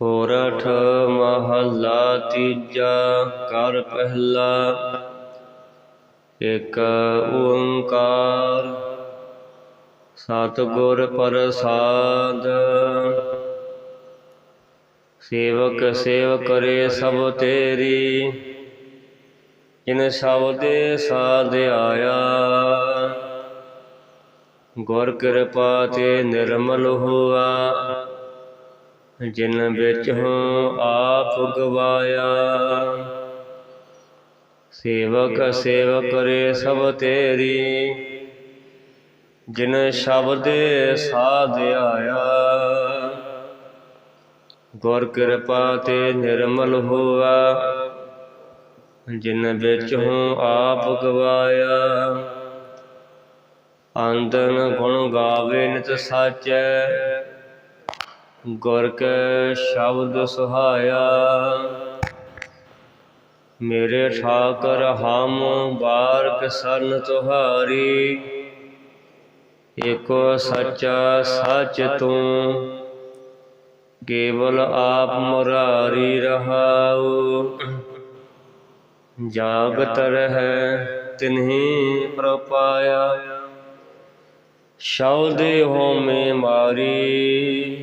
ਸੋਰਠ ਮਹੱਲਾ ਤੀਜਾ ਕਰ ਪਹਿਲਾ। ਇਕ ਓੰਕਾਰ ਸਤਿਗੁਰ ਪ੍ਰਸਾਦ। ਸੇਵਕ ਸੇਵ ਕਰੇ ਸਭ ਤੇਰੀ, ਜਿਨ ਸ਼ਬਦੇ ਸਾਧ ਆਇਆ ਗੁਰ ਕਿਰਪਾ ਤੇ ਨਿਰਮਲ ਹੋਆ। ਜਿਨ ਵਿੱਚ ਹੂੰ ਆਪ ਗਵਾਇਆ। ਸੇਵਕ ਸੇਵ ਕਰੇ ਸਭ ਤੇਰੀ। ਜਿਨ ਸ਼ਬਦੇ ਸਾਧ ਆਇਆ। ਗੁਰ ਕਿਰਪਾ ਤੇ ਨਿਰਮਲ ਹੋਆ। ਜਿਨ ਵਿੱਚ ਹੂੰ ਆਪ ਗਵਾਇਆ। ਆਂਦਨ ਗੁਣ ਗਾਵੇ ਨਿਤ ਸਾਚੈ। ਗੁਰ ਕੈ ਸ਼ਬਦ ਸੁਹਾਇਆ। ਮੇਰੇ ਠਾਕਰ ਹਮ ਬਾਰਕ ਸਰਨ ਤੁਹਾਰੀ। ਏਕੋ ਸੱਚਾ ਸੱਚ ਤੂੰ, ਕੇਵਲ ਆਪ ਮੁਰਾਰੀ ਰਹਾਉ। ਜਾਗਤ ਰਹਿ ਤਿਨਹੀ ਪ੍ਰਪਾਇਆ। ਸ਼ੌਦੇ ਹੋਮੇ ਮਾਰੀ।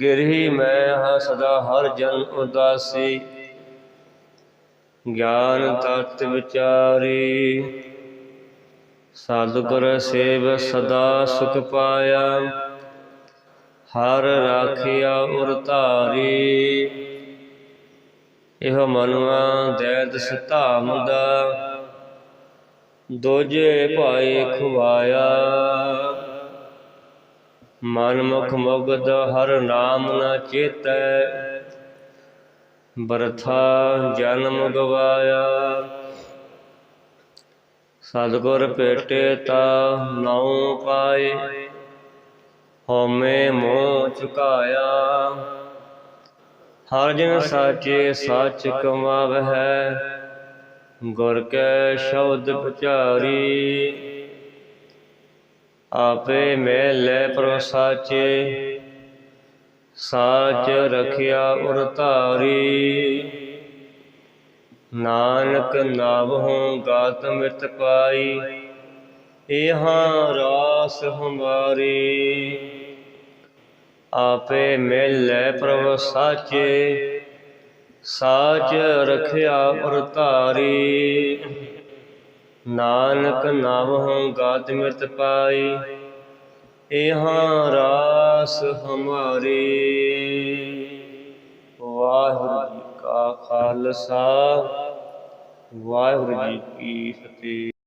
ਗਿਰਹੀ ਮੈਂ ਹਾਂ ਸਦਾ ਹਰ ਜਨ ਉਦਾਸੀ। ਗਿਆਨ ਤਤ ਵਿਚਾਰੀ ਸਤਿਗੁਰ ਸੇਵ ਸਦਾ ਸੁਖ ਪਾਇਆ। ਹਰ ਰਾਖਿਆ ਉਰ ਧਾਰੀ, ਇਹ ਮਨਵਾ ਦੈਦ ਸਤਾਮ ਦਾ ਦੋਜੇ ਭਾਏ ਖਵਾਇਆ। ਮਨ ਮੁਖ ਮੁਗਦ ਹਰ ਨਾਮ ਨਾ ਚੇਤੈ। ਬਰਥਾ ਜਨਮ ਗਵਾਇਆ। ਸਤਿਗੁਰ ਭੇਟੇ ਤਾ ਨਾਉ ਪਾਏ। ਹਉਮੈ ਮੋਹ ਚੁਕਾਇਆ। ਹਰ ਜਨ ਸਾਚੇ ਸੱਚ ਕਮਾਵਹਿ, ਗੁਰ ਕੈ ਸ਼ਬਦ ਪਚਾਰੀ। ਆਪੇ ਮੇਲੇ ਪ੍ਰਭ ਸਾਚੇ ਸਾਚ ਰਖਿਆ ਉਰ ਧਾਰੀ। ਨਾਨਕ ਨਾਵਹੁ ਗਾਤ ਮਿਤ ਪਾਈ, ਇਹਾਂ ਰਾਸ ਹਮਾਰੀ ਆਪੇ ਮਿਲੇ ਪ੍ਰਭ ਸਾਚੇ ਸਾਚ ਰਖਿਆ ਉਰ ਧਾਰੀ। ਨਾਨਕ ਨਾਮਹੁ ਗਾਤ ਮਿਤ ਪਾਈ, ਇਹਾਂ ਰਾਸ ਹਮਾਰੀ। ਵਾਹਿਗੁਰੂ ਜੀ ਕਾ ਖਾਲਸਾ, ਵਾਹਿਗੁਰੂ ਜੀ ਕੀ ਫਤਿਹ।